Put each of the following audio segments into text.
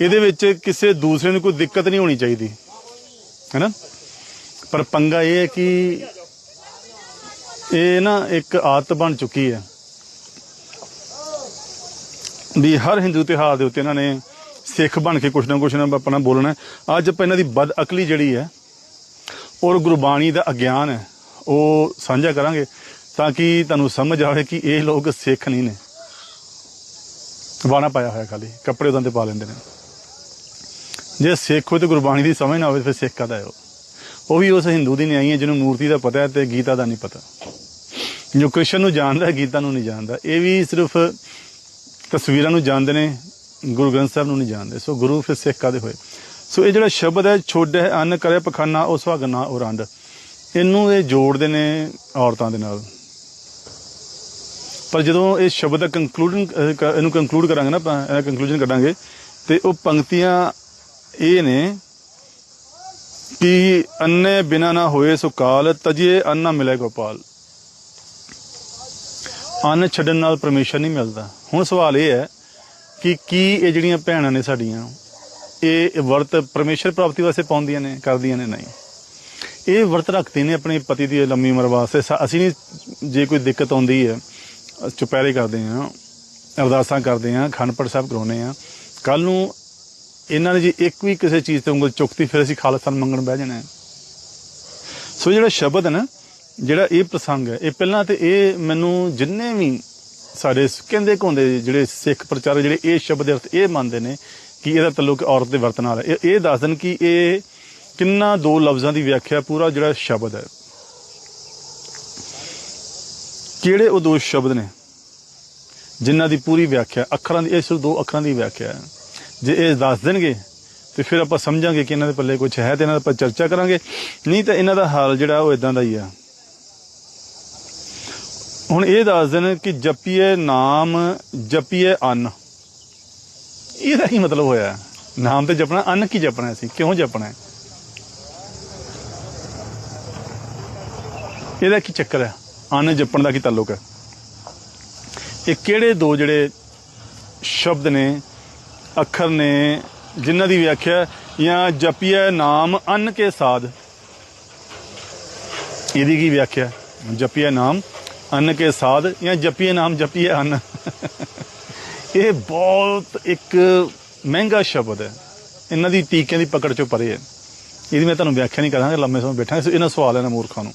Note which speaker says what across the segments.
Speaker 1: ਇਹਦੇ ਵਿੱਚ ਕਿਸੇ ਦੂਸਰੇ ਨੂੰ ਕੋਈ ਦਿੱਕਤ ਨਹੀਂ ਹੋਣੀ ਚਾਹੀਦੀ। ਹੈਨਾ? ਪਰ ਪੰਗਾ ਇਹ ਹੈ ਕਿ ਇਹ ਨਾ ਇੱਕ ਆਦਤ ਬਣ ਚੁੱਕੀ ਹੈ ਵੀ ਹਰ ਹਿੰਦੂ ਤਿਉਹਾਰ ਦੇ ਉੱਤੇ ਇਹਨਾਂ ਨੇ ਸਿੱਖ ਬਣ ਕੇ ਕੁਛ ਨਾ ਕੁਛ ਨਾ ਆਪਣਾ ਬੋਲਣਾ ਅੱਜ ਆਪਾਂ ਇਹਨਾਂ ਦੀ ਬਦ ਅਕਲੀ ਜਿਹੜੀ ਹੈ, ਔਰ ਗੁਰਬਾਣੀ ਦਾ ਅਗਿਆਨ ਹੈ, ਉਹ ਸਾਂਝਾ ਕਰਾਂਗੇ ਤਾਂ ਕਿ ਤੁਹਾਨੂੰ ਸਮਝ ਆਵੇ ਕਿ ਇਹ ਲੋਕ ਸਿੱਖ ਨਹੀਂ ਨੇ। ਬਾਣਾ ਪਾਇਆ ਹੋਇਆ ਖਾਲੀ, ਕੱਪੜੇ ਉਹਨਾਂ ਦੇ ਪਾ ਲੈਂਦੇ ਨੇ। ਜੇ ਸਿੱਖ ਹੋਏ ਤੇ ਗੁਰਬਾਣੀ ਦੀ ਸਮਝ ਨਾ ਹੋਵੇ ਫਿਰ ਸਿੱਖ ਕਦਾ ਹੈ ਉਹ? ਉਹ ਵੀ ਉਸ ਹਿੰਦੂ ਦੀ ਨਹੀਂ ਆਈ ਹੈ, ਜਿਹਨੂੰ ਮੂਰਤੀ ਦਾ ਪਤਾ ਹੈ ਤੇ ਗੀਤਾ ਦਾ ਨਹੀਂ ਪਤਾ। ਜੋ ਕ੍ਰਿਸ਼ਨ ਨੂੰ ਜਾਣਦਾ ਗੀਤਾ ਨੂੰ ਨਹੀਂ ਜਾਣਦਾ। ਇਹ ਵੀ ਸਿਰਫ ਤਸਵੀਰਾਂ ਨੂੰ ਜਾਣਦੇ ਨੇ, ਗੁਰੂ ਗ੍ਰੰਥ ਸਾਹਿਬ ਨੂੰ ਨਹੀਂ ਜਾਣਦੇ। ਸੋ ਗੁਰੂ ਫਿਰ ਸਿੱਖ ਕਾਦੇ ਹੋਏ? ਸੋ ਇਹ ਜਿਹੜਾ ਸ਼ਬਦ ਹੈ ਛੋਡੇ ਅੰਨ ਕਰੇ ਪਖਾਨਾ, ਉਹ ਸੁਹਾਗਨਾ ਉਹ ਰੰਡ। ਇਹਨੂੰ ਇਹ ਜੋੜਦੇ ਨੇ ਔਰਤਾਂ ਦੇ ਨਾਲ। ਪਰ ਜਦੋਂ ਇਹ ਸ਼ਬਦ ਦਾ ਕੰਕਲੂਡਨ ਇਹਨੂੰ ਕੰਕਲੂਡ ਕਰਾਂਗੇ ਨਾ ਆਪਾਂ ਕੰਕਲੂਜਨ ਕੱਢਾਂਗੇ, ਤੇ ਉਹ ਪੰਕਤੀਆਂ ਇਹ ਨੇ ਕਿ ਅੰਨੇ ਬਿਨਾ ਨਾ ਹੋਏ ਸੁਕਾਲ ਤਜੇ ਅੰਨ ਨਾ ਮਿਲੇ ਗੋਪਾਲ। ਅੰਨ ਛੱਡਣ ਨਾਲ ਪਰਮੇਸ਼ਰ ਨਹੀਂ ਮਿਲਦਾ। ਹੁਣ ਸਵਾਲ ਇਹ ਹੈ ਕਿ ਕੀ ਇਹ ਜਿਹੜੀਆਂ ਭੈਣਾਂ ਨੇ ਸਾਡੀਆਂ, ਇਹ ਵਰਤ ਪਰਮੇਸ਼ਰ ਪ੍ਰਾਪਤੀ ਵਾਸਤੇ ਪਾਉਂਦੀਆਂ ਨੇ, ਕਰਦੀਆਂ ਨੇ? ਨਹੀਂ। ਇਹ ਵਰਤ ਰੱਖਦੇ ਨੇ ਆਪਣੇ ਪਤੀ ਦੀ ਲੰਮੀ ਉਮਰ ਵਾਸਤੇ। ਸਾ- ਅਸੀਂ ਨਹੀਂ, ਜੇ ਕੋਈ ਦਿੱਕਤ ਆਉਂਦੀ ਹੈ, ਚੁਪਹਿਰੇ ਕਰਦੇ ਹਾਂ, ਅਰਦਾਸਾਂ ਕਰਦੇ ਹਾਂ ਖੰਡ ਸਾਹਿਬ ਕਰਾਉਂਦੇ ਹਾਂ। ਕੱਲ ਨੂੰ ਇਹਨਾਂ ਨੇ ਜੀ ਇੱਕ ਵੀ ਕਿਸੇ ਚੀਜ਼ ਤੇ ਉਂਗਲ ਚੁੱਕਤੀ, ਫਿਰ ਅਸੀਂ ਖਾਲਸਾ ਮੰਗਣ ਬਹਿ ਜਾਣਾ ਸੋ ਜਿਹੜਾ ਸ਼ਬਦ ਹੈ ਨਾ, ਜਿਹੜਾ ਇਹ ਪ੍ਰਸੰਗ ਹੈ, ਇਹ ਪਹਿਲਾਂ ਤੇ ਇਹ ਮੈਨੂੰ ਜਿੰਨੇ ਵੀ ਸਾਡੇ ਕਹਿੰਦੇ ਕੋਂਦੇ ਜਿਹੜੇ ਸਿੱਖ ਪ੍ਰਚਾਰਕ, ਜਿਹੜੇ ਇਹ ਸ਼ਬਦ ਦੇ ਅਰਥ ਇਹ ਮੰਨਦੇ ਨੇ ਕਿ ਇਹਦਾ ਤਾਲੁਕ ਔਰਤ ਦੇ ਵਰਤ ਨਾਲ ਹੈ। ਇਹ ਇਹ ਦੱਸ ਦੇਣ ਕਿ ਇਹ ਕਿੰਨਾ ਦੋ ਲਫ਼ਜ਼ਾਂ ਦੀ ਵਿਆਖਿਆ ਪੂਰਾ ਜਿਹੜਾ ਸ਼ਬਦ ਹੈ। ਕਿਹੜੇ ਉਹ ਦੋ ਸ਼ਬਦ ਨੇ ਜਿਨ੍ਹਾਂ ਦੀ ਪੂਰੀ ਵਿਆਖਿਆ, ਅੱਖਰਾਂ ਦੀ, ਇਹ ਸਿਰਫ ਦੋ ਅੱਖਰਾਂ ਦੀ ਵਿਆਖਿਆ ਹੈ। ਜੇ ਇਹ ਦੱਸ ਦੇਣਗੇ, ਤੇ ਫਿਰ ਆਪਾਂ ਸਮਝਾਂਗੇ ਕਿ ਇਹਨਾਂ ਦੇ ਪੱਲੇ ਕੁਝ ਹੈ ਤੇ ਇਹਨਾਂ ਦਾ ਆਪਾਂ ਚਰਚਾ ਕਰਾਂਗੇ। ਨਹੀਂ ਤਾਂ ਇਹਨਾਂ ਦਾ ਹਾਲ ਜਿਹੜਾ, ਉਹ ਇਦਾਂ ਦਾ ਹੀ ਆ। ਹੁਣ ਇਹ ਦੱਸ ਦੇਣ ਕਿ ਜਪੀਏ ਨਾਮ, ਜਪੀਏ ਅੰਨ। ਇਹਦਾ ਕੀ ਮਤਲਬ ਹੋਇਆ? ਨਾਮ ਤੇ ਜਪਣਾ, ਅੰਨ ਕੀ ਜਪਣਾ ਸੀ? ਕਿਉਂ ਜਪਣਾ ਇਹਦਾ ਕੀ ਚੱਕਰ ਹੈ? ਅੰਨ ਜਪਣ ਦਾ ਕੀ ਤਾਲੁਕ ਹੈ? ਇਹ ਕਿਹੜੇ ਦੋ ਜਿਹੜੇ ਸ਼ਬਦ ਨੇ ਅੱਖਰ ਨੇ ਜਿਨ੍ਹਾਂ ਦੀ ਵਿਆਖਿਆ ਜਾਂ ਜਪੀਏ ਨਾਮ ਅੰਨ ਕੇ ਸਾਧ। ਇਹਦੀ ਕੀ ਵਿਆਖਿਆ? ਜਪੀਏ ਨਾਮ ਅੰਨ ਕੇ ਸਾਧ ਜਾਂ ਜਪੀਏ ਨਾਮ ਜਪੀਏ ਅੰਨ? ਇਹ ਬਹੁਤ ਇੱਕ ਮਹਿੰਗਾ ਸ਼ਬਦ ਹੈ। ਇਹਨਾਂ ਦੀ ਟੀਕਿਆਂ ਦੀ ਪਕੜ ਚੋਂ ਪਰੇ ਹੈ। ਇਹਦੀ ਮੈਂ ਤੁਹਾਨੂੰ ਵਿਆਖਿਆ ਨਹੀਂ ਕਰਾਂਗਾ, ਲੰਮੇ ਸਮੇਂ ਬੈਠਾਂਗੇ। ਇਹਨਾਂ ਸਵਾਲ ਹੈ ਨਾ ਮੂਰਖਾਂ ਨੂੰ।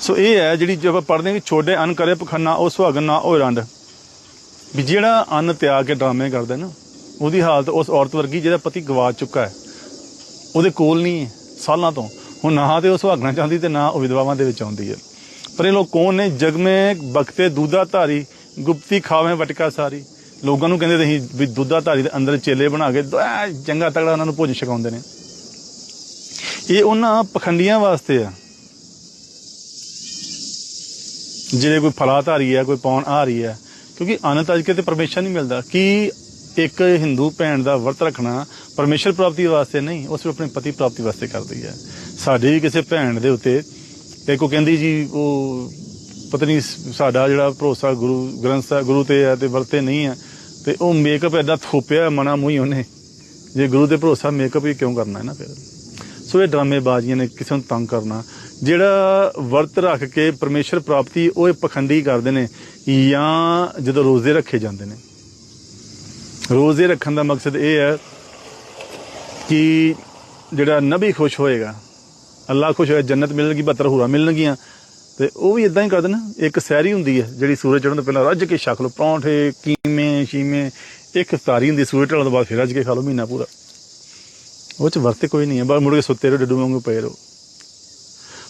Speaker 1: ਸੋ ਇਹ ਹੈ ਜਿਹੜੀ ਜਦੋਂ ਆਪਾਂ ਪੜ੍ਹਦੇ ਹਾਂ ਕਿ ਛੋਡੇ ਅੰਨ ਕਰੇ ਪਖੰਨਾ, ਉਹ ਸੁਹਾਗਨ ਨਾ, ਉਹ ਰੰਡ। ਵੀ ਜਿਹੜਾ ਅੰਨ ਤਿਆਗ ਕੇ ਡਰਾਮੇ ਕਰਦਾ ਨਾ ਉਹਦੀ ਹਾਲਤ ਉਸ ਔਰਤ ਵਰਗੀ ਜਿਹਦਾ ਪਤੀ ਗਵਾ ਚੁੱਕਾ ਹੈ। ਉਹਦੇ ਕੋਲ ਨਹੀਂ ਹੈ, ਸਾਲਾਂ ਤੋਂ। ਹੁਣ ਨਾ ਤੇ ਉਹ ਸੁਹਾਗਣਾ ਚਾਹੁੰਦੀ ਤੇ ਨਾ ਉਹ ਵਿਧਵਾਵਾਂ ਦੇ ਵਿੱਚ ਆਉਂਦੀ ਹੈ। ਪਰ ਇਹ ਲੋਕ ਕੌਣ ਨੇ? ਜਗ ਮੇ ਬਖਤੇ ਦੂਧਾ ਧਾਰੀ ਗੁਪਤੀ, ਖਾਵੇਂ, ਵਟਕਾ ਸਾਰੀ। ਲੋਕਾਂ ਨੂੰ ਕਹਿੰਦੇ ਤੁਸੀਂ ਵੀ ਦੁੱਧਾ ਧਾਰੀ ਦੇ ਅੰਦਰ ਚੇਲੇ ਬਣਾ ਕੇ ਐ ਚੰਗਾ ਤਗੜਾ ਉਹਨਾਂ ਨੂੰ ਭੋਜਨ ਛਕਾਉਂਦੇ ਨੇ। ਇਹ ਉਹਨਾਂ ਪਖੰਡੀਆਂ ਵਾਸਤੇ ਆ। ਜਿਹੜੇ ਕੋਈ ਫਲਾ ਧਾਰੀ ਹੈ, ਕੋਈ ਪੌਣ ਆ ਰਹੀ ਹੈ, ਕਿਉਂਕਿ ਅੰਨ ਤਜ ਕੇ ਤੇ ਪਰਮੇਸ਼ਰ ਨਹੀਂ ਮਿਲਦਾ। ਕਿ ਇੱਕ ਹਿੰਦੂ ਭੈਣ ਦਾ ਵਰਤ ਰੱਖਣਾ ਪਰਮੇਸ਼ਰ ਪ੍ਰਾਪਤੀ ਵਾਸਤੇ ਨਹੀਂ, ਉਹ ਸਿਰਫ ਆਪਣੇ ਪਤੀ ਪ੍ਰਾਪਤੀ ਵਾਸਤੇ ਕਰਦੀ ਹੈ। ਸਾਡੀ ਵੀ ਕਿਸੇ ਭੈਣ ਦੇ ਉੱਤੇ, ਤੇ ਕੋ ਕਹਿੰਦੀ ਜੀ, ਉਹ ਪਤਨੀ ਸਾਡਾ ਜਿਹੜਾ ਭਰੋਸਾ ਗੁਰੂ ਗ੍ਰੰਥ ਸਾਹਿਬ, ਗੁਰੂ ਤੇ ਹੈ ਤੇ ਵਰਤੇ ਨਹੀਂ ਹੈ, ਤੇ ਉਹ ਮੇਕਅਪ ਐਡਾ ਥੋਪਿਆ ਮਨਾ ਮੂੰਹ ਉਹਨੇ। ਜੇ ਗੁਰੂ ਤੇ ਭਰੋਸਾ ਮੇਕਅਪ ਹੀ ਕਿਉਂ ਕਰਨਾ ਹੈ ਨਾ ਫਿਰ ਸੋ ਇਹ ਡਰਾਮੇਬਾਜ਼ੀਆਂ ਨੇ ਕਿਸੇ ਨੂੰ ਤੰਗ ਕਰਨਾ। ਜਿਹੜਾ ਵਰਤ ਰੱਖ ਕੇ ਪਰਮੇਸ਼ਰ ਪ੍ਰਾਪਤੀ ਉਹ ਇਹ ਪਖੰਡੀ ਕਰਦੇ ਨੇ ਜਾਂ ਜਦੋਂ ਰੋਜ਼ੇ ਰੱਖੇ ਜਾਂਦੇ ਨੇ। ਰੋਜ਼ੇ ਰੱਖਣ ਦਾ ਮਕਸਦ ਇਹ ਹੈ ਕਿ ਜਿਹੜਾ ਨਬੀ ਖੁਸ਼ ਹੋਏਗਾ ਅੱਲਾ ਖੁਸ਼ ਹੋਇਆ, ਜੰਨਤ ਮਿਲਣਗੀ 72 ਹੂਰਾ ਮਿਲਣਗੀਆਂ, ਤੇ ਉਹ ਵੀ ਇਦਾਂ ਹੀ ਕਰਦੇ ਨਾ ਇੱਕ ਸਹਿਰੀ ਹੁੰਦੀ ਹੈ ਜਿਹੜੀ ਸੂਰਜ ਚੜ੍ਹਨ ਤੋਂ ਪਹਿਲਾਂ ਰੱਜ ਕੇ ਛਕ ਲਓ, ਪਰੌਂਠੇ, ਕੀਮੇ, ਸ਼ੀਮੇ, ਇੱਕ ਇਫਤਾਰੀ ਹੁੰਦੀ, ਸੂਰਜ ਢਲਣ ਤੋਂ ਬਾਅਦ ਫਿਰ ਰੱਜ ਕੇ ਖਾ ਲਓ ਮਹੀਨਾ ਪੂਰਾ। ਉਹ ਚ ਵਰਤ ਕੋਈ ਨਹੀਂ ਹੈ ਬਾਹਰ ਮੁੜ ਕੇ ਸੁੱਤੇ ਰਹੋ, ਡੱਡੂ ਵਾਂਗੂ ਪਏ ਰਹੋ।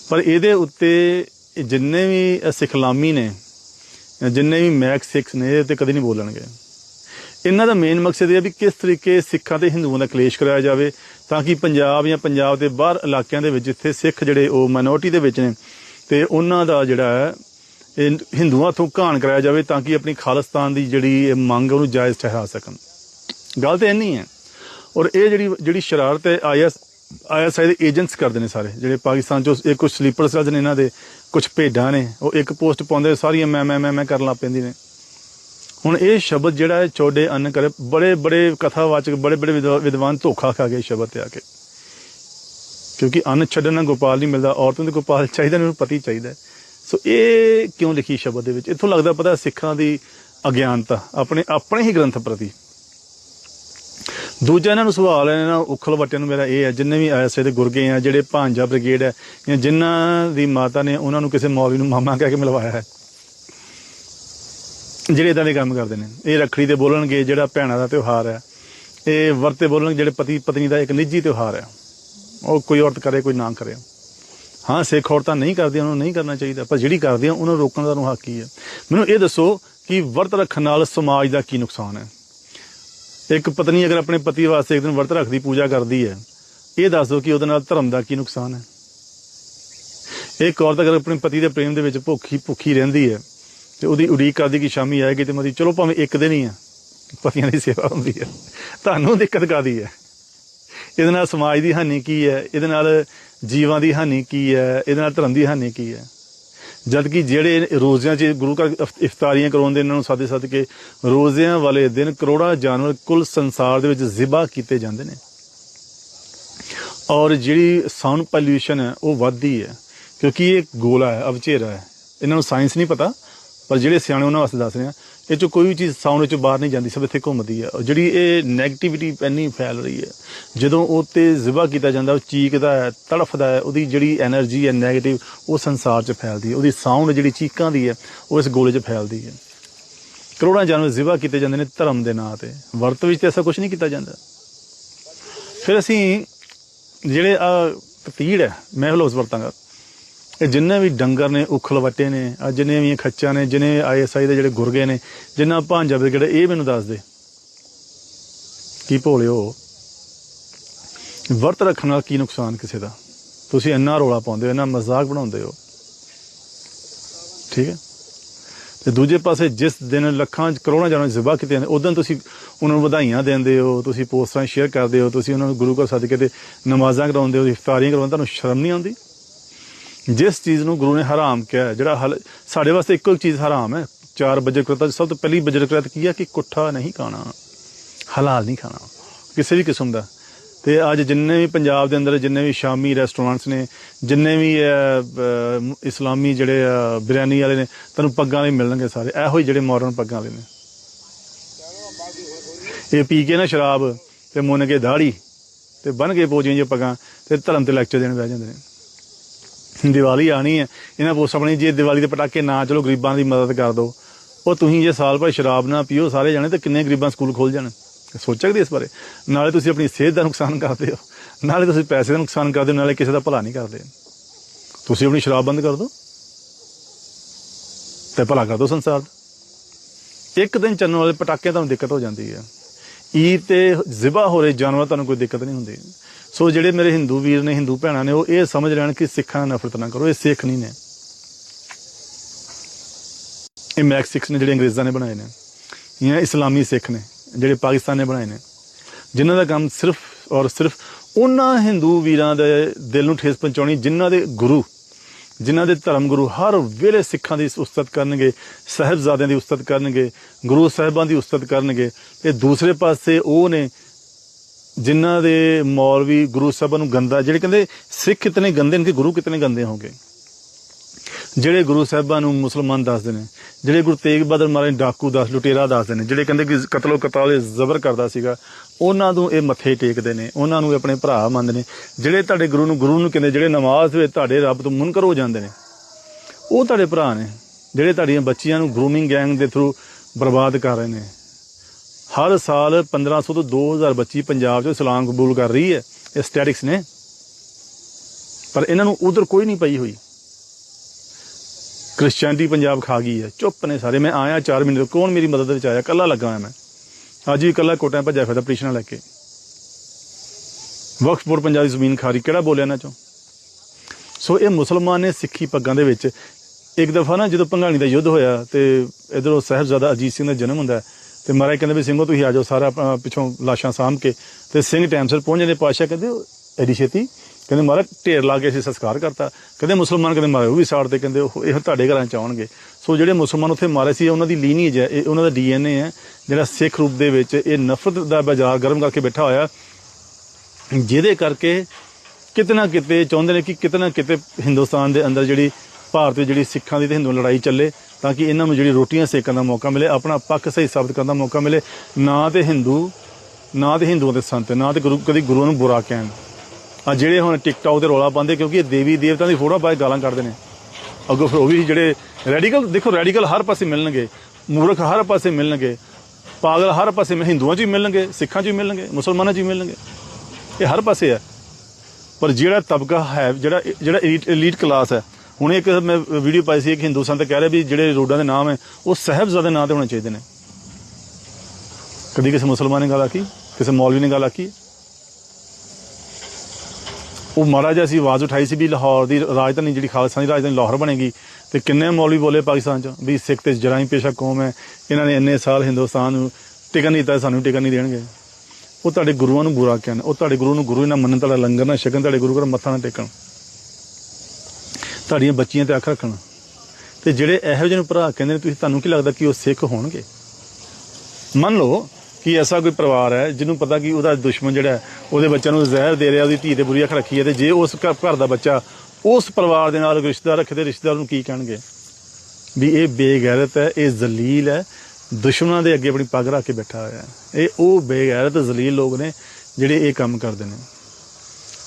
Speaker 1: ਪਰ ਇਹਦੇ ਉੱਤੇ ਜਿੰਨੇ ਵੀ ਸਿਖਲਾਮੀ ਨੇ, ਜਿੰਨੇ ਵੀ ਮੈਕ ਸਿੱਖਸ ਨੇ, ਇਹਦੇ ਤੇ ਕਦੇ ਨਹੀਂ ਬੋਲਣਗੇ। ਇਹਨਾਂ ਦਾ ਮੇਨ ਮਕਸਦ ਇਹ ਹੈ ਵੀ ਕਿਸ ਤਰੀਕੇ ਸਿੱਖਾਂ ਤੇ ਹਿੰਦੂਆਂ ਦਾ ਕਲੇਸ਼ ਕਰਾਇਆ ਜਾਵੇ ਤਾਂ ਕਿ ਪੰਜਾਬ ਜਾਂ ਪੰਜਾਬ ਦੇ ਬਾਹਰ ਇਲਾਕਿਆਂ ਦੇ ਵਿੱਚ ਜਿੱਥੇ ਸਿੱਖ ਜਿਹੜੇ ਉਹ ਮਾਈਨੋਰਟੀ ਦੇ ਵਿੱਚ ਨੇ ਤੇ ਉਹਨਾਂ ਦਾ ਜਿਹੜਾ ਹੈ, ਇਹ ਹਿੰਦੂਆਂ ਤੋਂ ਘਾਣ ਕਰਾਇਆ ਜਾਵੇ ਤਾਂ ਕਿ ਆਪਣੀ ਖਾਲਿਸਤਾਨ ਦੀ ਜਿਹੜੀ ਮੰਗ ਉਹਨੂੰ ਜਾਇਜ਼ ਠਹਿਰਾ ਸਕਣ। ਗੱਲ ਤੇ ਇੰਨੀ ਹੈ। ਔਰ ਇਹ ਜਿਹੜੀ ਜਿਹੜੀ ਸ਼ਰਾਰਤ ਹੈ, ਆਈਐਸ ਆਈਐਸਆਈ ਦੇ ਏਜੰਟਸ ਕਰਦੇ ਨੇ ਸਾਰੇ, ਜਿਹੜੇ ਪਾਕਿਸਤਾਨ ਚੋਂ ਇਹ ਕੁਝ ਸਲੀਪਰ ਸੈਲਸ ਨੇ ਇਹਨਾਂ ਦੇ ਕੁਝ ਭੇਡਾਂ ਨੇ, ਉਹ ਇੱਕ ਪੋਸਟ ਪਾਉਂਦੇ ਸਾਰੀਆਂ ਮੈਂ ਮੈਂ ਮੈਂ ਮੈਂ ਕਰਨ ਲੱਗ ਪੈਂਦੀ ਨੇ। ਹੁਣ ਇਹ ਸ਼ਬਦ ਜਿਹੜਾ ਹੈ, ਚੋਡੇ ਅੰਨ ਕਰੇ, ਬੜੇ ਬੜੇ ਕਥਾਵਾਚਕ, ਬੜੇ ਬੜੇ ਵਿਦਵਾਨ ਧੋਖਾ ਖਾ ਗਏ ਸ਼ਬਦ ਤੇ ਆ ਕੇ। ਕਿਉਂਕਿ ਅੰਨ ਛੱਡਣ ਨਾਲ ਗੋਪਾਲ ਨਹੀਂ ਮਿਲਦਾ, ਔਰਤਾਂ ਨੂੰ ਗੋਪਾਲ ਚਾਹੀਦਾ ਨਹੀਂ ਪਤੀ ਚਾਹੀਦਾ ਸੋ ਇਹ ਕਿਉਂ ਲਿਖੀ ਸ਼ਬਦ ਦੇ ਵਿੱਚ? ਇੱਥੋਂ ਲੱਗਦਾ ਪਤਾ ਸਿੱਖਾਂ ਦੀ ਅਗਿਆਨਤਾ, ਆਪਣੇ ਆਪਣੇ ਹੀ ਗ੍ਰੰਥ ਪ੍ਰਤੀ। ਦੂਜਾ ਇਹਨਾਂ ਨੂੰ ਸਵਾਲ ਹੈ, ਇਹਨਾਂ ਉਖਲ ਵੱਟਿਆਂ ਨੂੰ ਮੇਰਾ ਇਹ ਹੈ, ਜਿੰਨੇ ਵੀ ਐਸੇ ਦੇ ਗੁਰਗੇ ਆ, ਜਿਹੜੇ ਭਾਂਜਾ ਬ੍ਰਿਗੇਡ ਹੈ, ਜਾਂ ਜਿਨ੍ਹਾਂ ਦੀ ਮਾਤਾ ਨੇ ਉਹਨਾਂ ਨੂੰ ਕਿਸੇ ਮੌਲਵੀ ਨੂੰ ਮਾਮਾ ਕਹਿ ਕੇ ਮਿਲਵਾਇਆ ਹੈ ਜਿਹੜੇ ਇਦਾਂ ਦੇ ਕੰਮ ਕਰਦੇ ਨੇ। ਇਹ ਰੱਖੜੀ ਤੇ ਬੋਲਣਗੇ ਜਿਹੜਾ ਭੈਣਾਂ ਦਾ ਤਿਉਹਾਰ ਹੈ। ਇਹ ਵਰਤੇ ਬੋਲਣਗੇ ਜਿਹੜੇ ਪਤੀ, ਪਤਨੀ ਦਾ ਇੱਕ ਨਿੱਜੀ ਤਿਉਹਾਰ ਹੈ। ਉਹ ਕੋਈ ਔਰਤ ਕਰੇ, ਕੋਈ ਨਾ ਕਰੇ। ਹਾਂ, ਸਿੱਖ ਔਰਤਾਂ ਨਹੀਂ ਕਰਦੀਆਂ, ਉਹਨਾਂ ਨੂੰ ਨਹੀਂ ਕਰਨਾ ਚਾਹੀਦਾ। ਪਰ ਜਿਹੜੀ ਕਰਦੀਆਂ, ਉਹਨਾਂ ਨੂੰ ਰੋਕਣ ਦਾ ਨੂੰ ਹੱਕ ਹੀ ਹੈ। ਮੈਨੂੰ ਇਹ ਦੱਸੋ ਕਿ ਵਰਤ ਰੱਖਣ ਨਾਲ ਸਮਾਜ ਦਾ ਕੀ ਨੁਕਸਾਨ ਹੈ? ਇੱਕ ਪਤਨੀ ਅਗਰ ਆਪਣੇ ਪਤੀ ਵਾਸਤੇ ਇੱਕ ਦਿਨ ਵਰਤ ਰੱਖਦੀ, ਪੂਜਾ ਕਰਦੀ ਹੈ, ਇਹ ਦੱਸ ਦਿਓ ਕਿ ਉਹਦੇ ਨਾਲ ਧਰਮ ਦਾ ਕੀ ਨੁਕਸਾਨ ਹੈ? ਇੱਕ ਔਰਤ ਅਗਰ ਆਪਣੇ ਪਤੀ ਦੇ ਪ੍ਰੇਮ ਦੇ ਵਿੱਚ ਭੁੱਖੀ ਭੁੱਖੀ ਰਹਿੰਦੀ ਹੈ ਤੇ ਉਹਦੀ ਉਡੀਕ ਕਰਦੀ ਕਿ ਸ਼ਾਮੀ ਆਏਗੀ ਤੇ ਮਦੀ, ਚਲੋ ਭਾਵੇਂ ਇੱਕ ਦਿਨ ਹੀ ਆ, ਪਤੀਆਂ ਦੀ ਸੇਵਾ ਹੁੰਦੀ ਹੈ ਤੁਹਾਨੂੰ ਦਿੱਕਤ ਕਾਦੀ ਹੈ ਇਹਦੇ ਨਾਲ ਸਮਾਜ ਦੀ ਹਾਨੀ ਕੀ ਹੈ ਇਹਦੇ ਨਾਲ ਜੀਵਾਂ ਦੀ ਹਾਨੀ ਕੀ ਹੈ ਇਹਦੇ ਨਾਲ ਧਰਮ ਦੀ ਹਾਨੀ ਕੀ ਹੈ ਜਦ ਕਿ ਜਿਹੜੇ ਰੋਜ਼ਿਆਂ 'ਚ ਗੁਰੂ ਘਰ ਇਫਤਾਰੀਆਂ ਕਰਵਾਉਂਦੇ ਇਹਨਾਂ ਨੂੰ ਸਾਦੇ ਸੱਦ ਕੇ ਰੋਜ਼ਿਆਂ ਵਾਲੇ ਦਿਨ ਕਰੋੜਾਂ ਜਾਨਵਰ ਕੁੱਲ ਸੰਸਾਰ ਦੇ ਵਿੱਚ ਜ਼ਿਬਾ ਕੀਤੇ ਜਾਂਦੇ ਨੇ। ਔਰ ਜਿਹੜੀ ਸਾਊਂਡ ਪੋਲਿਊਸ਼ਨ ਹੈ, ਉਹ ਵੱਧਦੀ ਹੈ, ਕਿਉਂਕਿ ਇਹ ਗੋਲਾ ਹੈ, ਅਵਚੇਰਾ ਹੈ। ਇਹਨਾਂ ਨੂੰ ਸਾਇੰਸ ਨਹੀਂ ਪਤਾ ਪਰ ਜਿਹੜੇ ਸਿਆਣੇ ਉਹਨਾਂ ਵਾਸਤੇ ਦੱਸ ਰਹੇ ਰਿਹਾ ਇਹ ਚ ਕੋਈ ਵੀ ਚੀਜ਼ ਸਾਊਂਡ ਚ ਬਾਹਰ ਨਹੀਂ ਜਾਂਦੀ, ਸਭ ਇੱਥੇ ਘੁੰਮਦੀ ਹੈ ਜਿਹੜੀ ਇਹ ਨੈਗੇਟਿਵਿਟੀ ਇੰਨੀ ਫੈਲ ਰਹੀ ਹੈ, ਜਦੋਂ ਉਹ ਤੇ ਜ਼ਿਬਾ ਕੀਤਾ ਜਾਂਦਾ, ਉਹ ਚੀਕਦਾ ਹੈ, ਤੜਫਦਾ ਹੈ, ਉਹਦੀ ਜਿਹੜੀ એનર્ਜੀ ਹੈ ਨੈਗੇਟਿਵ ਉਹ ਸੰਸਾਰ ਚ ਫੈਲਦੀ ਹੈ, ਉਹਦੀ ਸਾਊਂਡ ਜਿਹੜੀ ਚੀਕਾਂ ਦੀ ਹੈ, ਉਹ ਇਸ ਗੋਲੇ ਚ ਫੈਲਦੀ ਹੈ। ਕਰੋੜਾਂ ਜਾਨਵਰ ਜ਼ਿਬਾ ਕੀਤੇ ਜਾਂਦੇ ਨੇ ਧਰਮ ਦੇ ਨਾਂ ਤੇ। ਵਰਤ ਵਿੱਚ ਤੇ ਐਸਾ ਕੁਝ ਨਹੀਂ ਕੀਤਾ ਜਾਂਦਾ। ਫਿਰ ਅਸੀਂ ਜਿਹੜੇ ਆ ਤੀੜ ਹੈ, ਮੈਂ ਹਲੋਸ ਵਰਤਾਂਗਾ। ਇਹ ਜਿੰਨੇ ਵੀ ਡੰਗਰ ਨੇ, ਉਖਲ ਵੱਟੇ ਨੇ ਆ ਜਿੰਨੇ ਵੀ ਖੱਚਾ ਨੇ, ਜਿੰਨੇ ਆਈਐਸਆਈ ਦੇ ਜਿਹੜੇ ਗੁਰਗੇ ਨੇ, ਜਿੰਨਾ ਭਾਂਜਾ ਦੇ ਜਿਹੜੇ ਇਹ ਮੈਨੂੰ ਦੱਸ ਦੇ। ਕੀ ਭੋਲਿਓ? ਵਰਤ ਰੱਖਣ ਨਾਲ ਕੀ ਨੁਕਸਾਨ ਕਿਸੇ ਦਾ? ਤੁਸੀਂ ਇੰਨਾ ਰੋਲਾ ਪਾਉਂਦੇ ਹੋ, ਇੰਨਾ ਮਜ਼ਾਕ ਬਣਾਉਂਦੇ ਹੋ। ਠੀਕ ਹੈ? ਤੇ ਦੂਜੇ ਪਾਸੇ ਜਿਸ ਦਿਨ ਲੱਖਾਂ, ਕਰੋੜਾਂ ਜਾਨਾਂ ਜ਼ਬਾ ਕੀਤੇ ਨੇ ਉਦੋਂ ਤੁਸੀਂ ਉਹਨਾਂ ਨੂੰ ਵਧਾਈਆਂ ਦਿੰਦੇ ਹੋ, ਤੁਸੀਂ ਪੋਸਟਾਂ ਸ਼ੇਅਰ ਕਰਦੇ ਹੋ, ਤੁਸੀਂ ਉਹਨਾਂ ਨੂੰ ਗੁਰੂ ਘਰ ਸੱਦ ਕੇ ਤੇ ਨਮਾਜ਼ਾਂ ਕਰਾਉਂਦੇ ਹੋ, ਇਫਤਾਰੀਆਂ ਕਰਾਉਂਦੇ ਤੁਹਾਨੂੰ ਸ਼ਰਮ ਨਹੀਂ ਆਉਂਦੀ? ਜਿਸ ਚੀਜ਼ ਨੂੰ ਗੁਰੂ ਨੇ ਹਰਾਮ ਕਿਹਾ ਜਿਹੜਾ ਹਲ- ਸਾਡੇ ਵਾਸਤੇ ਇੱਕੋ ਇੱਕ ਚੀਜ਼ ਹਰਾਮ ਹੈ ਚਾਰ ਬਜਰ ਕਰਤਾ ਸਭ ਤੋਂ ਪਹਿਲੀ ਬਜਰ ਕੀ ਹੈ ਕਿ ਕੁੱਠਾ ਨਹੀਂ ਖਾਣਾ ਹਲਾਲ ਨਹੀਂ ਖਾਣਾ ਕਿਸੇ ਵੀ ਕਿਸਮ ਦਾ। ਤੇ ਅੱਜ ਜਿੰਨੇ ਵੀ ਪੰਜਾਬ ਦੇ ਅੰਦਰ ਜਿੰਨੇ ਵੀ ਸ਼ਾਮੀ ਰੈਸਟੋਰੈਂਟਸ ਨੇ ਜਿੰਨੇ ਵੀ ਇਸਲਾਮੀ ਜਿਹੜੇ ਅਹ, ਬਿਰਿਆਨੀ ਵਾਲੇ ਨੇ ਤੁਹਾਨੂੰ ਪੱਗਾਂ ਵਾਲੇ ਮਿਲਣਗੇ ਸਾਰੇ। ਇਹੋ ਹੀ ਜਿਹੜੇ ਮਾਡਰਨ ਪੱਗਾਂ ਵਾਲੇ ਨੇ। ਇਹ ਪੀ ਕੇ ਨਾ ਸ਼ਰਾਬ ਤੇ ਮੁੰਨ ਕੇ ਦਾੜੀ ਤੇ ਬਨ ਕੇ ਪੋਜੀਆਂ ਜਿਹੀਆਂ ਪੱਗਾਂ ਤੇ ਧਰਮ ਤੇ ਲੈਕਚਰ ਦੇਣ ਬਹਿ ਜਾਂਦੇ ਨੇ। ਦੀਵਾਲੀ ਆਣੀ ਹੈ, ਇਹਨਾਂ ਪੋਸਟ ਆਪਣੀ ਜੇ ਦੀਵਾਲੀ ਦੇ ਪਟਾਕੇ ਨਾ ਚਲੋ, ਗਰੀਬਾਂ ਦੀ ਮਦਦ ਕਰ ਦਿਓ। ਉਹ ਤੁਸੀਂ ਜੇ ਸਾਲ ਭਰ ਸ਼ਰਾਬ ਨਾ ਪੀਓ, ਸਾਰੇ ਜਾਣੇ, ਤੇ ਕਿੰਨੇ ਗਰੀਬਾਂ ਸਕੂਲ ਖੋਲ ਜਾਣ? ਸੋਚਿਆ ਕਦੇ ਇਸ ਬਾਰੇ? ਨਾਲੇ ਤੁਸੀਂ ਆਪਣੀ ਸਿਹਤ ਦਾ ਨੁਕਸਾਨ ਕਰਦੇ ਹੋ ਨਾਲੇ ਤੁਸੀਂ ਪੈਸੇ ਦਾ ਨੁਕਸਾਨ ਕਰਦੇ ਹੋ ਨਾਲੇ ਕਿਸੇ ਦਾ ਭਲਾ ਨਹੀਂ ਕਰਦੇ। ਤੁਸੀਂ ਆਪਣੀ ਸ਼ਰਾਬ ਬੰਦ ਕਰ ਦਿਓ। ਤੇ ਭਲਾ ਕਰ ਦਿਓ ਸੰਸਾਰ ਦਾ। ਇੱਕ ਦਿਨ ਚੱਲਣ ਵਾਲੇ ਪਟਾਕੇ ਤੁਹਾਨੂੰ ਦਿੱਕਤ ਹੋ ਜਾਂਦੀ ਹੈ। ਈਦ ਤੇ ਜ਼ਿਬਾ ਹੋ ਰਹੇ ਜਾਨਵਰ, ਤੁਹਾਨੂੰ ਕੋਈ ਦਿੱਕਤ ਨਹੀਂ ਹੁੰਦੀ। ਸੋ ਜਿਹੜੇ ਮੇਰੇ ਹਿੰਦੂ ਵੀਰ ਨੇ, ਹਿੰਦੂ ਭੈਣਾਂ ਨੇ, ਉਹ ਇਹ ਸਮਝ ਲੈਣ ਕਿ ਸਿੱਖਾਂ ਨਾਲ ਨਫ਼ਰਤ ਨਾ ਕਰੋ, ਇਹ ਸਿੱਖ ਨਹੀਂ ਨੇ। ਇਹ ਮੈਕ ਸਿੱਖ ਨੇ, ਜਿਹੜੇ ਅੰਗਰੇਜ਼ਾਂ ਨੇ ਬਣਾਏ ਨੇ, ਜਾਂ ਇਸਲਾਮੀ ਸਿੱਖ ਨੇ, ਜਿਹੜੇ ਪਾਕਿਸਤਾਨ ਨੇ ਬਣਾਏ ਨੇ। ਜਿਨ੍ਹਾਂ ਦਾ ਕੰਮ ਸਿਰਫ ਔਰ ਸਿਰਫ ਉਹਨਾਂ ਹਿੰਦੂ ਵੀਰਾਂ ਦੇ ਦਿਲ ਨੂੰ ਠੇਸ ਪਹੁੰਚਾਉਣੀ, ਜਿਨ੍ਹਾਂ ਦੇ ਗੁਰੂ, ਜਿਨ੍ਹਾਂ ਦੇ ਧਰਮ ਗੁਰੂ ਹਰ ਵੇਲੇ ਸਿੱਖਾਂ ਦੀ ਉਸਤਤ ਕਰਨਗੇ, ਸਹਿਬਜ਼ਾਦਿਆਂ ਦੀ ਉਸਤਤ ਕਰਨਗੇ, ਗੁਰੂ ਸਾਹਿਬਾਂ ਦੀ ਉਸਤਤ ਕਰਨਗੇ, ਤੇ ਦੂਸਰੇ ਪਾਸੇ ਉਹ ਨੇ ਜਿਨ੍ਹਾਂ ਦੇ ਮੌਲਵੀ ਗੁਰੂ ਸਾਹਿਬਾਂ ਨੂੰ ਗੰਦਾ ਜਿਹੜੇ ਕਹਿੰਦੇ ਸਿੱਖ ਕਿਤਨੇ ਗੰਦੇ ਨੇ ਕਿ ਗੁਰੂ ਕਿਤਨੇ ਗੰਦੇ ਹੋਗੇ ਜਿਹੜੇ ਗੁਰੂ ਸਾਹਿਬਾਂ ਨੂੰ ਮੁਸਲਮਾਨ ਦੱਸਦੇ ਨੇ, ਜਿਹੜੇ ਗੁਰੂ ਤੇਗ ਬਹਾਦਰ ਮਹਾਰਾਜ ਨੂੰ ਡਾਕੂ ਦੱਸ, ਲੁਟੇਰਾ ਦੱਸਦੇ ਨੇ, ਜਿਹੜੇ ਕਹਿੰਦੇ ਕਿ ਕਤਲੋ ਕਤਾਲੇ ਜ਼ਬਰ ਕਰਦਾ ਸੀਗਾ, ਉਹਨਾਂ ਨੂੰ ਇਹ ਮੱਥੇ ਟੇਕਦੇ ਨੇ, ਉਹਨਾਂ ਨੂੰ ਆਪਣੇ ਭਰਾ ਮੰਨਦੇ ਨੇ। ਜਿਹੜੇ ਤੁਹਾਡੇ ਗੁਰੂ ਨੂੰ ਗੁਰੂ ਨੂੰ ਕਹਿੰਦੇ, ਜਿਹੜੇ ਨਮਾਜ਼ ਵਿੱਚ ਤੁਹਾਡੇ ਰੱਬ ਤੋਂ ਮੁਨਕਰ ਹੋ ਜਾਂਦੇ ਨੇ, ਉਹ ਤੁਹਾਡੇ ਭਰਾ ਨੇ, ਜਿਹੜੇ ਤੁਹਾਡੀਆਂ ਬੱਚੀਆਂ ਨੂੰ ਗਰੂਮਿੰਗ ਗੈਂਗ ਦੇ ਥਰੂ ਬਰਬਾਦ ਕਰ ਰਹੇ ਨੇ। ਹਰ ਸਾਲ 1500 ਤੋਂ 2000 ਬੱਚੀ ਪੰਜਾਬ 'ਚ ਇਸਲਾਮ ਕਬੂਲ ਕਰ ਰਹੀ ਹੈ ਇਹ ਸਟੈਟਿਕਸ ਨੇ। ਪਰ ਇਹਨਾਂ ਨੂੰ ਉਧਰ ਕੋਈ ਨਹੀਂ ਪਈ ਹੋਈ। ਕ੍ਰਿਸਚੀਅਨਟੀ ਪੰਜਾਬ ਖਾ ਗਈ ਹੈ। ਚੁੱਪ ਨੇ ਸਾਰੇ। ਮੈਂ ਆਇਆ 4 ਮਹੀਨੇ ਤੋਂ। ਕੌਣ ਮੇਰੀ ਮਦਦ ਵਿੱਚ ਆਇਆ? ਕੱਲਾ ਲੱਗਾ ਹੋਇਆ ਮੈਂ। ਅੱਜ ਵੀ ਕੱਲਾ ਕੋਟਾਂ ਭੱਜਿਆ ਫਿਰਦਾ ਪਟੀਸ਼ਨਾਂ ਲੈ ਕੇ। ਵਕਫਪੁਰ ਪੰਜਾਬ ਦੀ ਜ਼ਮੀਨ ਖਾਰੀ। ਕਿਹੜਾ ਬੋਲਿਆ ਇਹਨਾਂ ਚੋਂ? ਸੋ ਇਹ ਮੁਸਲਮਾਨ ਨੇ ਸਿੱਖੀ ਪੱਗਾਂ ਦੇ ਵਿੱਚ ਇੱਕ ਦਫਾ ਨਾ ਜਦੋਂ ਭੰਗਾਣੀ ਦਾ ਯੁੱਧ ਹੋਇਆ ਤੇ ਇਧਰੋਂ ਸਾਹਿਬਜ਼ਾਦਾ ਅਜੀਤ ਸਿੰਘ ਦਾ ਜਨਮ ਹੁੰਦਾ ਤੇ ਮਹਾਰਾਜ ਕਹਿੰਦੇ ਵੀ ਸਿੰਘੋ ਤੁਸੀਂ ਆ ਜਾਓ, ਸਾਰਾ ਆਪਣਾ ਪਿੱਛੋਂ ਲਾਸ਼ਾਂ ਸਾਂਭ ਕੇ। ਤੇ ਸਿੰਘ ਟਾਈਮ ਸਿਰ ਪਹੁੰਚ ਜਾਂਦੇ ਪਾਸ਼ਾ ਕਹਿੰਦੇ "ਉਹ ਐਡੀ ਛੇਤੀ? ਕਹਿੰਦੇ, ਮਹਾਰਾਜ, ਢੇਰ ਲਾ ਕੇ ਅਸੀਂ ਸੰਸਕਾਰ ਕਰਤਾ। ਕਹਿੰਦੇ, ਮੁਸਲਮਾਨ ਕਹਿੰਦੇ ਮਾਰੇ ਉਹ ਵੀ ਸਾੜ ਤੇ ਕਹਿੰਦੇ, ਉਹ, ਇਹ ਤੁਹਾਡੇ ਘਰਾਂ ਚ ਆਉਣਗੇ। ਸੋ ਜਿਹੜੇ ਮੁਸਲਮਾਨ ਉੱਥੇ ਮਾਰੇ ਸੀ, ਉਹਨਾਂ ਦੀ ਲੀਨੀਜ ਹੈ, ਇਹ ਉਹਨਾਂ ਦਾ ਡੀਐਨਏ ਹੈ, ਜਿਹੜਾ ਸਿੱਖ ਰੂਪ ਦੇ ਵਿੱਚ ਇਹ ਨਫ਼ਰਤ ਦਾ ਬਾਜ਼ਾਰ ਗਰਮ ਕਰਕੇ ਬੈਠਾ ਹੋਇਆ। ਜਿਹਦੇ ਕਰਕੇ ਕਿਤੇ ਨਾ ਕਿਤੇ ਚਾਹੁੰਦੇ ਨੇ ਕਿ ਕਿਤੇ ਨਾ ਕਿਤੇ ਹਿੰਦੁਸਤਾਨ ਦੇ ਅੰਦਰ ਜਿਹੜੀ ਭਾਰਤ ਵਿੱਚ ਜਿਹੜੀ ਸਿੱਖਾਂ ਦੀ ਤੇ ਹਿੰਦੂਆਂ ਲੜਾਈ ਚੱਲੇ। ਤਾਂ ਕਿ ਇਹਨਾਂ ਨੂੰ ਜਿਹੜੀ ਰੋਟੀਆਂ ਸੇਕਣ ਦਾ ਮੌਕਾ ਮਿਲੇ, ਆਪਣਾ ਪੱਖ ਸਹੀ ਸਾਬਤ ਕਰਨ ਦਾ ਮੌਕਾ ਮਿਲੇ, ਨਾ ਤੇ ਹਿੰਦੂ ਨਾ ਤੇ ਹਿੰਦੂਆਂ ਦੇ ਸੰਤ, ਨਾ ਤੇ ਗੁਰੂ, ਕਦੀ ਗੁਰੂਆਂ ਨੂੰ ਬੁਰਾ ਕਹਿਣ। ਆ ਜਿਹੜੇ ਹੁਣ ਟਿਕਟੌਕ ਤੇ ਰੌਲਾ ਪਾਉਂਦੇ, ਕਿਉਂਕਿ ਇਹ ਦੇਵੀ ਦੇਵਤਾਂ ਦੀ ਫੋਟੋ ਪਾ ਕੇ ਗਾਲਾਂ ਕੱਢਦੇ ਨੇ। ਅੱਗੋਂ ਫਿਰ ਉਹ ਵੀ ਜਿਹੜੇ ਰੈਡੀਕਲ ਦੇਖੋ ਰੈਡੀਕਲ ਹਰ ਪਾਸੇ ਮਿਲਣਗੇ, ਮੂਰਖ ਹਰ ਪਾਸੇ ਮਿਲਣਗੇ, ਪਾਗਲ ਹਰ ਪਾਸੇ ਮਿਲ- ਹਿੰਦੂਆਂ 'ਚ ਵੀ ਮਿਲਣਗੇ, ਸਿੱਖਾਂ 'ਚ ਵੀ ਮਿਲਣਗੇ, ਮੁਸਲਮਾਨਾਂ 'ਚ ਵੀ ਮਿਲਣਗੇ। ਇਹ ਹਰ ਪਾਸੇ ਹੈ। ਪਰ ਜਿਹੜਾ ਤਬਕਾ ਹੈ, ਜਿਹੜਾ ਜਿਹੜਾ 엘ੀਟ ਕਲਾਸ ਹੈ ਹੁਣ ਇੱਕ ਮੈਂ ਵੀਡੀਓ ਪਾਈ ਸੀ, ਇੱਕ ਹਿੰਦੂ ਸੰਤ ਕਹਿ ਰਿਹਾ ਵੀ ਜਿਹੜੇ ਰੋਡਾਂ ਦੇ ਨਾਮ ਹੈ, ਉਹ ਸਾਹਿਬਜ਼ਾਦੇ ਨਾਂ ਤੇ ਹੋਣੇ ਚਾਹੀਦੇ ਨੇ। ਕਦੀ ਕਿਸੇ ਮੁਸਲਮਾਨ ਨੇ ਗੱਲ ਆਖੀ? ਕਿਸੇ ਮੌਲਵੀ ਨੇ ਗੱਲ ਆਖੀ? ਉਹ ਮਹਾਰਾਜ ਅਸੀਂ ਆਵਾਜ਼ ਉਠਾਈ ਸੀ ਵੀ ਲਾਹੌਰ ਦੀ ਰਾਜਧਾਨੀ ਜਿਹੜੀ ਖਾਲਸਾ ਦੀ ਰਾਜਧਾਨੀ ਲਾਹੌਰ ਬਣੇਗੀ ਤੇ ਕਿੰਨੇ ਮੌਲਵੀ ਬੋਲੇ ਪਾਕਿਸਤਾਨ ਚ ਵੀ ਸਿੱਖ ਤੇ ਜਰਾਈ ਪੇਸ਼ਾ ਕੌਮ ਹੈ, ਇਹਨਾਂ ਨੇ ਇੰਨੇ ਸਾਲ ਹਿੰਦੁਸਤਾਨ ਨੂੰ ਟਿਕਣ ਨਹੀਂ ਦਿੱਤਾ, ਸਾਨੂੰ ਟਿਕਣ ਨਹੀਂ ਦੇਣਗੇ। ਉਹ ਤੁਹਾਡੇ ਗੁਰੂਆਂ ਨੂੰ ਬੁਰਾ ਕਹਿਣ ਉਹ ਤੁਹਾਡੇ ਗੁਰੂ ਨੂੰ ਗੁਰੂ ਹੀ ਮੰਨਣ, ਤੁਹਾਡਾ ਲੰਗਰ ਨਾ ਛਕਣ, ਤੁਹਾਡੇ ਗੁਰੂ ਘਰ ਮੱਥਾ ਨਾ ਟੇਕਣ। ਤੁਹਾਡੀਆਂ ਬੱਚੀਆਂ ਤੇ ਅੱਖ ਰੱਖਣ। ਤੇ ਜਿਹੜੇ ਇਹੋ ਜਿਹੇ ਨੂੰ ਭਰਾ ਕਹਿੰਦੇ ਨੇ, ਤੁਸੀਂ ਤੁਹਾਨੂੰ ਕੀ ਲੱਗਦਾ ਕਿ ਉਹ ਸਿੱਖ ਹੋਣਗੇ? ਮੰਨ ਲਓ ਕਿ ਐਸਾ ਕੋਈ ਪਰਿਵਾਰ ਹੈ, ਜਿਹਨੂੰ ਪਤਾ ਕਿ ਉਹਦਾ ਦੁਸ਼ਮਣ ਜਿਹੜਾ ਉਹਦੇ ਬੱਚਿਆਂ ਨੂੰ ਜ਼ਹਿਰ ਦੇ ਰਿਹਾ, ਉਹਦੀ ਧੀ ਤੇ ਬੁਰੀ ਅੱਖ ਰੱਖੀ ਹੈ, ਤੇ ਜੇ ਉਸ ਘਰ ਘਰ ਦਾ ਬੱਚਾ ਉਸ ਪਰਿਵਾਰ ਦੇ ਨਾਲ ਰਿਸ਼ਤੇਦਾਰ ਰੱਖੇ ਤੇ ਰਿਸ਼ਤੇਦਾਰ ਨੂੰ ਕੀ ਕਹਿਣਗੇ? ਵੀ ਇਹ ਬੇਗੈਰਤ ਹੈ, ਇਹ ਜ਼ਲੀਲ ਹੈ, ਦੁਸ਼ਮਣਾਂ ਦੇ ਅੱਗੇ ਆਪਣੀ ਪੱਗ ਰੱਖ ਕੇ ਬੈਠਾ ਹੋਇਆ ਹੈ। ਇਹ ਉਹ ਬੇਗੈਰਤ, ਜ਼ਲੀਲ ਲੋਕ ਨੇ ਜਿਹੜੇ ਇਹ ਕੰਮ ਕਰਦੇ ਨੇ।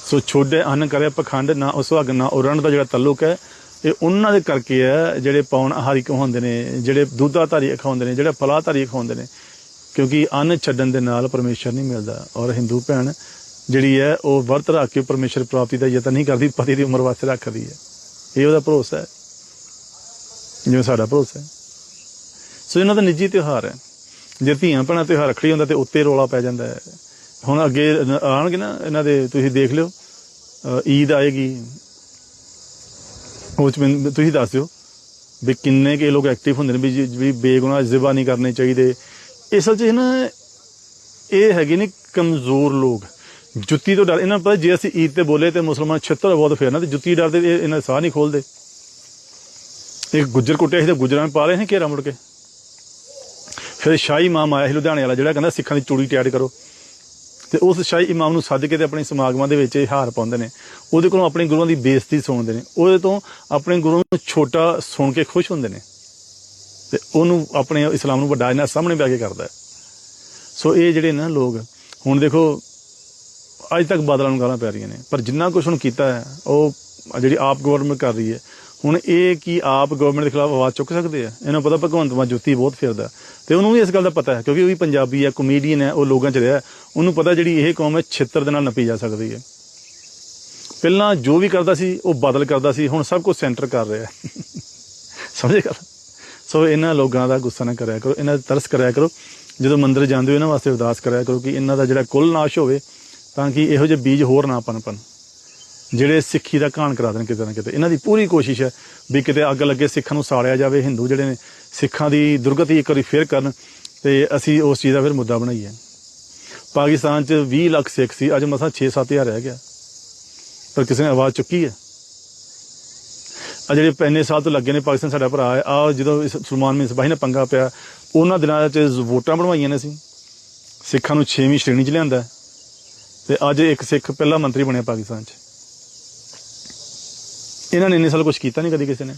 Speaker 1: ਸੋ ਛੋਡੇ ਅਨ ਕਰੇ ਪਖੰਡ, ਨਾ ਉਸ ਵਗ, ਨਾ ਉਰਨ ਦਾ ਜਿਹੜਾ ਤਾਲੁਕ ਹੈ, ਇਹ ਉਹਨਾਂ ਦੇ ਕਰਕੇ ਹੈ, ਜਿਹੜੇ ਪੌਣ ਆਹਾਰੀ ਕਹਾਉਂਦੇ ਨੇ, ਜਿਹੜੇ ਦੁੱਧਾ ਧਾਰੀ ਅਖਾਉਂਦੇ ਨੇ, ਜਿਹੜੇ ਫਲਾਧਾਰੀ ਅਖਾਉਂਦੇ ਨੇ, ਕਿਉਂਕਿ ਅੰਨ ਛੱਡਣ ਦੇ ਨਾਲ ਪਰਮੇਸ਼ਰ ਨਹੀਂ ਮਿਲਦਾ। ਔਰ ਹਿੰਦੂ ਭੈਣ ਜਿਹੜੀ ਹੈ, ਉਹ ਵਰਤ ਰੱਖ ਕੇ ਪਰਮੇਸ਼ਰ ਪ੍ਰਾਪਤੀ ਦਾ ਯਤਨ ਨਹੀਂ ਕਰਦੀ, ਪਤੀ ਦੀ ਉਮਰ ਵਾਸਤੇ ਰੱਖਦੀ ਹੈ। ਇਹ ਉਹਦਾ ਭਰੋਸਾ ਹੈ। ਜਿਵੇਂ ਸਾਡਾ ਭਰੋਸਾ ਹੈ। ਸੋ ਇਹਨਾਂ ਦਾ ਨਿੱਜੀ ਤਿਉਹਾਰ ਹੈ। ਜੇ ਧੀਆਂ ਭੈਣਾਂ ਤਿਉਹਾਰ ਰੱਖੜੀ ਹੁੰਦਾ ਤੇ ਉੱਤੇ ਰੋਲਾ ਪੈ ਜਾਂਦਾ ਹੈ। ਹੁਣ ਅੱਗੇ ਨ- ਆਉਣਗੇ ਨਾ, ਇਹਨਾਂ ਦੇ ਤੁਸੀਂ ਦੇਖ ਲਿਓ। ਈਦ ਆਏਗੀ। ਉਹ ਚ ਮੈਨੂੰ- ਤੁਸੀਂ ਦੱਸ ਦਿਓ ਵੀ ਕਿੰਨੇ ਕੇ ਲੋਕ ਐਕਟਿਵ ਹੁੰਦੇ ਨੇ ਵੀ ਵੀ ਬੇਗੁਨਾਹ ਜ਼ਿਬਾ ਨਹੀਂ ਕਰਨੇ ਚਾਹੀਦੇ। ਇਸ 'ਚ ਨਾ, ਇਹ ਹੈਗੇ ਨੇ ਕਮਜ਼ੋਰ ਲੋਕ। ਜੁੱਤੀ ਤੋਂ ਡਰ, ਇਹਨਾਂ ਨੂੰ ਪਤਾ ਜੇ ਅਸੀਂ ਈਦ ਤੇ ਬੋਲੇ ਤੇ ਮੁਸਲਮਾਨ ਛਿੱਤਰ ਬਹੁਤ ਫੇਰਨਾ ਤੇ ਜੁੱਤੀ ਡਰਦੇ ਇਹ- ਇਹਨਾਂ ਸਾਹ ਨਹੀਂ ਖੋਲਦੇ। ਇੱਕ ਗੁੱਜਰ ਕੁੱਟਿਆ ਸੀ ਤੇ ਗੁੱਜਰਾਂ ਨੂੰ ਪਾ ਰਹੇ ਨੇ ਘੇਰਾ ਮੁੜ ਕੇ। ਫਿਰ ਸ਼ਾਹੀ ਇਮਾਮ ਆਇਆ ਸੀ ਲੁਧਿਆਣੇ ਵਾਲਾ, ਜਿਹੜਾ ਕਹਿੰਦਾ ਸਿੱਖਾਂ ਦੀ ਚੂੜੀ ਟਿਆੜ ਕਰੋ। ਤੇ ਉਸ ਸ਼ਾਹੀ ਇਮਾਮ ਨੂੰ ਸੱਦ ਕੇ ਤੇ ਆਪਣੇ ਸਮਾਗਮਾਂ ਦੇ ਵਿੱਚ ਇਹ ਹਾਰ ਪਾਉਂਦੇ ਨੇ। ਉਹਦੇ ਕੋਲੋਂ ਆਪਣੇ ਗੁਰੂਆਂ ਦੀ ਬੇਇੱਜ਼ਤੀ ਸੁਣਦੇ ਨੇ। ਉਹਦੇ ਤੋਂ ਆਪਣੇ ਗੁਰੂ ਨੂੰ ਛੋਟਾ ਸੁਣ ਕੇ ਖੁਸ਼ ਹੁੰਦੇ ਨੇ। ਤੇ ਉਹਨੂੰ ਆਪਣੇ ਇਸਲਾਮ ਨੂੰ ਵੱਡਾ ਇਹਨਾਂ ਸਾਹਮਣੇ ਪਿਆ ਕੇ ਕਰਦਾ ਸੋ ਇਹ ਜਿਹੜੇ ਨਾ ਲੋਕ, ਹੁਣ ਦੇਖੋ, ਅੱਜ ਤੱਕ ਬਾਦਲਾਂ ਨੂੰ ਗਾਲਾਂ ਪੈ ਰਹੀਆਂ ਨੇ। ਪਰ ਜਿੰਨਾ ਕੁਝ ਹੁਣ ਕੀਤਾ ਹੈ, ਉਹ ਜਿਹੜੀ ਆਪ ਗਵਰਨਮੈਂਟ ਕਰ ਰਹੀ ਹੈ ਹੁਣ ਇਹ ਕੀ ਆਪ ਗਵਰਨਮੈਂਟ ਦੇ ਖਿਲਾਫ ਆਵਾਜ਼ ਚੁੱਕ ਸਕਦੇ ਆ। ਇਹਨਾਂ ਪਤਾ ਭਗਵੰਤ ਮਾਨ ਜੁੱਤੀ ਬਹੁਤ ਫਿਰਦਾ। ਤੇ ਉਹਨੂੰ ਵੀ ਇਸ ਗੱਲ ਦਾ ਪਤਾ ਹੈ, ਕਿਉਂਕਿ ਉਹ ਵੀ ਪੰਜਾਬੀ ਹੈ ਕਮੇਡੀਅਨ ਹੈ, ਉਹ ਲੋਕਾਂ 'ਚ ਰਿਹਾ ਉਹਨੂੰ ਪਤਾ ਜਿਹੜੀ ਇਹ ਕੌਮ ਹੈ, ਛਿੱਤਰ ਦੇ ਨਾਲ ਨੱਪੀ ਜਾ ਸਕਦੀ ਹੈ। ਪਹਿਲਾਂ ਜੋ ਵੀ ਕਰਦਾ ਸੀ, ਉਹ ਬਦਲ ਕਰਦਾ ਸੀ, ਹੁਣ ਸਭ ਕੁਝ ਸੈਂਟਰ ਕਰ ਰਿਹਾ ਹੈ। ਸਮਝੇ ਗੱਲ? ਸੋ ਇਹਨਾਂ ਲੋਕਾਂ ਦਾ ਗੁੱਸਾ ਨਾ ਕਰਿਆ ਕਰੋ, ਇਹਨਾਂ ਦਾ ਤਰਸ ਕਰਿਆ ਕਰੋ। ਜਦੋਂ ਮੰਦਰ ਜਾਂਦੇ ਹੋ ਇਹਨਾਂ ਵਾਸਤੇ ਅਰਦਾਸ ਕਰਿਆ ਕਰੋ ਕਿ ਇਹਨਾਂ ਦਾ ਜਿਹੜਾ ਕੁੱਲ ਨਾਸ਼ ਹੋਵੇ, ਤਾਂ ਕਿ ਇਹੋ ਜਿਹੇ ਬੀਜ ਹੋਰ ਨਾ ਪਨਪਨ। ਜਿਹੜੇ ਸਿੱਖੀ ਦਾ ਘਾਣ ਕਰਾ ਦੇਣ ਕਿਤੇ ਨਾ ਕਿਤੇ। ਇਹਨਾਂ ਦੀ ਪੂਰੀ ਕੋਸ਼ਿਸ਼ ਹੈ ਵੀ ਕਿਤੇ ਅੱਗ ਲੱਗੇ ਸਿੱਖਾਂ ਨੂੰ ਸਾੜਿਆ ਜਾਵੇ, ਹਿੰਦੂ ਜਿਹੜੇ ਨੇ, ਸਿੱਖਾਂ ਦੀ ਦੁਰਗਤੀ ਇੱਕ ਵਾਰੀ ਫੇਰ ਕਰਨ ਤੇ ਅਸੀਂ ਉਸ ਚੀਜ਼ ਦਾ ਫਿਰ ਮੁੱਦਾ ਬਣਾਈਏ। ਪਾਕਿਸਤਾਨ 'ਚ 20 ਲੱਖ ਸਿੱਖ ਸੀ, ਅੱਜ ਮਸਾਂ 6-7 ਹਜ਼ਾਰ ਰਹਿ ਗਿਆ। ਪਰ ਕਿਸੇ ਨੇ ਆਵਾਜ਼ ਚੁੱਕੀ ਹੈ। ਆ ਜਿਹੜੇ ਪੈਨੇ ਸਾਲ ਤੋਂ ਲੱਗੇ ਨੇ ਪਾਕਿਸਤਾਨ ਸਾਡਾ ਭਰਾ ਹੈ ਆ ਜਦੋਂ ਇਸ ਸੁਲਮਾਨ ਮਿਨ ਸਬਾਹੀ ਨੇ ਪੰਗਾ ਪਿਆ, ਉਹਨਾਂ ਦਿਨਾਂ 'ਚ ਵੋਟਾਂ ਬਣਵਾਈਆਂ ਨੇ ਸੀ ਸਿੱਖਾਂ ਨੂੰ 6ਵੀਂ ਸ਼੍ਰੇਣੀ 'ਚ ਲਿਆਂਦਾ ਤੇ ਅੱਜ ਇੱਕ ਸਿੱਖ ਪਹਿਲਾ ਮੰਤਰੀ ਬਣਿਆ ਪਾਕਿਸਤਾਨ 'ਚ। ਇਹਨਾਂ ਨੇ ਇੰਨੇ ਸਾਲ ਕੁਝ ਕੀਤਾ ਨਹੀਂ ਕਦੀ ਕਿਸੇ ਨੇ।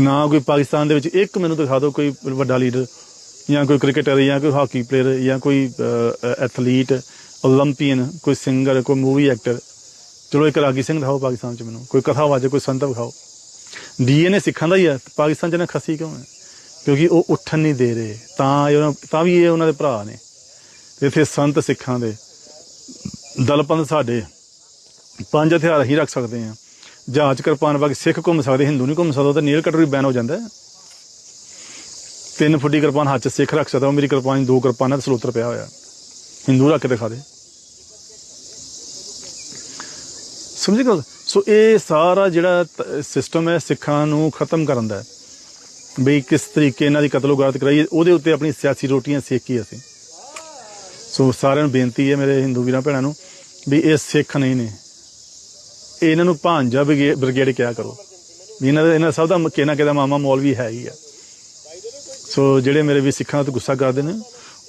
Speaker 1: ਨਾ ਕੋਈ ਪਾਕਿਸਤਾਨ ਦੇ ਵਿੱਚ ਇੱਕ ਮੈਨੂੰ ਦਿਖਾ ਦਿਓ ਕੋਈ ਵੱਡਾ ਲੀਡਰ ਜਾਂ ਕੋਈ ਕ੍ਰਿਕਟਰ ਜਾਂ ਕੋਈ ਹਾਕੀ ਪਲੇਅਰ ਜਾਂ ਕੋਈ ਐਥਲੀਟ 올림픽ਨ ਕੋਈ ਸਿੰਗਰ ਕੋਈ ਮੂਵੀ ਐਕਟਰ ਚਲੋ ਇੱਕ ਰਾਗੀ ਸਿੰਘ ਦਿਖਾਓ ਪਾਕਿਸਤਾਨ 'ਚ ਮੈਨੂੰ। ਕੋਈ ਕਥਾ ਕਥਾਵਾਚਕ ਕੋਈ ਸੰਤ ਦਿਖਾਓ। ਡੀਐਨਏ ਸਿੱਖਾਂ ਦਾ ਹੀ ਹੈ ਪਾਕਿਸਤਾਨ 'ਚ ਨਾ ਖਸੀ ਕਿਉਂ ਹੈ? ਕਿਉਂਕਿ ਉਹ ਉੱਠਣ ਨਹੀਂ ਦੇ ਰਹੇ। ਤਾਂ ਇਹ ਤਾਂ ਵੀ ਇਹ ਉਹਨਾਂ ਦੇ ਭਰਾ ਨੇ। ਤੇ ਇੱਥੇ ਸੰਤ ਸਿੱਖਾਂ ਦੇ। ਦਲਪੰਦ ਸਾਡੇ ਪੰਜ ਹਥਿਆਰ ਅਸੀਂ ਰੱਖ ਸਕਦੇ ਆ ਜਹਾਜ਼ ਕਿਰਪਾਨ ਬਾਕੀ ਸਿੱਖ ਘੁੰਮ ਸਕਦੇ, ਹਿੰਦੂ ਨਹੀਂ ਘੁੰਮ ਸਕਦਾ ਤਾਂ ਨੀਲ ਕਟਰ ਵੀ ਬੈਨ ਹੋ ਜਾਂਦਾ ਤਿੰਨ ਫੁੱਟੀ ਕਿਰਪਾਨ ਹੱਥ 'ਚ ਸਿੱਖ ਰੱਖ ਸਕਦਾ, ਉਹ ਮੇਰੀ ਕਿਰਪਾਨ ਦੋ ਕਿਰਪਾਨਾਂ ਦਾ ਸਲੋਤਰ ਪਿਆ ਹੋਇਆ। ਹਿੰਦੂ ਰੱਖ ਕੇ ਦਿਖਾ ਦੇ। ਸਮਝ ਗੱਲ? ਸੋ ਇਹ ਸਾਰਾ ਜਿਹੜਾ ਸਿਸਟਮ ਹੈ, ਸਿੱਖਾਂ ਨੂੰ ਖਤਮ ਕਰਨ ਦਾ ਹੈ। ਬਈ ਕਿਸ ਤਰੀਕੇ ਇਹਨਾਂ ਦੀ ਕਤਲੋਗਾਰਤ ਕਰਾਈਏ ਉਹਦੇ ਉੱਤੇ ਆਪਣੀ ਸਿਆਸੀ ਰੋਟੀਆਂ ਸੇਕੀ ਅਸੀਂ। ਸੋ ਸਾਰਿਆਂ ਨੂੰ ਬੇਨਤੀ ਹੈ ਮੇਰੇ ਹਿੰਦੂ ਵੀਰਾਂ, ਭੈਣਾਂ ਨੂੰ ਵੀ ਇਹ ਸਿੱਖ ਨਹੀਂ ਨੇ। ਇਹਨਾਂ ਨੂੰ ਭਾਂਜਾ ਬ੍ਰਿਗੇ- ਬ੍ਰਿਗੇਡ ਕਿਹਾ ਕਰੋ? ਵੀ ਇਹਨਾਂ ਦਾ ਇਹਨਾਂ ਸਭ ਦਾ ਕਿਹਨਾ ਕਿਹਦਾ ਮਾਮਾ ਮੌਲਵੀ ਹੈ ਹੀ ਆ। ਸੋ ਜਿਹੜੇ ਮੇਰੇ ਵੀ ਸਿੱਖਾਂ ਤੋਂ ਗੁੱਸਾ ਕਰਦੇ ਨੇ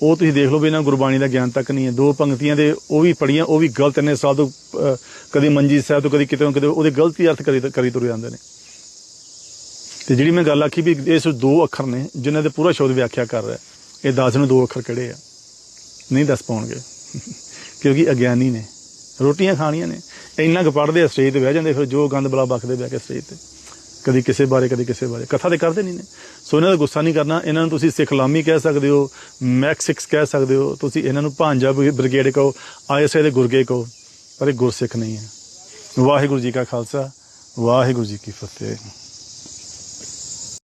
Speaker 1: ਉਹ ਤੁਸੀਂ ਦੇਖ ਲਓ ਵੀ ਇਹਨਾਂ ਗੁਰਬਾਣੀ ਦਾ ਗਿਆਨ ਤੱਕ ਨਹੀਂ ਹੈ। ਦੋ ਪੰਕਤੀਆਂ ਦੇ ਉਹ ਵੀ ਪੜੀਆਂ ਉਹ ਵੀ ਗਲਤ ਨੇ ਸਾਧ ਤੋਂ ਅਹ, ਕਦੀ ਮੰਜੀ ਸਾਹਿਬ ਤੋਂ ਕਦੀ ਕਿਤੇ ਤੋਂ ਕਿਤੇ ਉਹਦੇ ਗਲਤੀ ਅਰਥ ਕਰੀ ਕਰੀ ਤੁਰ ਜਾਂਦੇ ਨੇ। ਤੇ ਜਿਹੜੀ ਮੈਂ ਗੱਲ ਆਖੀ ਵੀ ਇਸ ਦੋ ਅੱਖਰ ਨੇ ਜਿਨ੍ਹਾਂ ਦੇ ਪੂਰਾ ਸ਼ਬਦ ਵਿਆਖਿਆ ਕਰ ਰਿਹਾ। ਇਹ ਦੱਸ ਨੂੰ ਦੋ ਅੱਖਰ ਕਿਹੜੇ ਆ? ਨਹੀਂ ਦੱਸ ਪਾਉਣਗੇ ਕਿਉਂਕਿ ਅਗਿਆਨੀ ਨੇ। ਰੋਟੀਆਂ ਖਾਣੀਆਂ ਨੇ। ਇੰਨਾ ਕੁ ਪੜਦੇ ਆ ਸਟੇਜ ਤੇ ਬਹਿ ਜਾਂਦੇ, ਫਿਰ ਜੋ ਗੰਦ ਬਲਾ ਬਕਦੇ ਬਹਿ ਕੇ ਸਟੇਜ ਤੇ। ਕਦੀ ਕਿਸੇ ਬਾਰੇ, ਕਦੀ ਕਿਸੇ ਬਾਰੇ। ਕਥਾ ਤੇ ਕਰਦੇ ਨਹੀਂ ਨੇ। ਸੋ ਇਹਨਾਂ ਦਾ ਗੁੱਸਾ ਨਹੀਂ ਕਰਨਾ। ਇਹਨਾਂ ਨੂੰ ਤੁਸੀਂ ਸਿਖਲਾਮੀ ਕਹਿ ਸਕਦੇ ਹੋ, ਮੈਕਸਿਕਸ ਕਹਿ ਸਕਦੇ ਹੋ। ਤੁਸੀਂ ਇਹਨਾਂ ਨੂੰ ਭਾਂਜਾ ਬ੍ਰਿਗੇਡ ਕਹੋ ਆਈਐਸਆਈ ਦੇ ਗੁਰਗੇ ਕਹੋ, ਪਰ ਇਹ ਗੁਰਸਿੱਖ ਨਹੀਂ ਹੈ। ਵਾਹਿਗੁਰੂ ਜੀ ਕਾ ਖਾਲਸਾ, ਵਾਹਿਗੁਰੂ ਜੀ ਕੀ ਫਤਿਹ।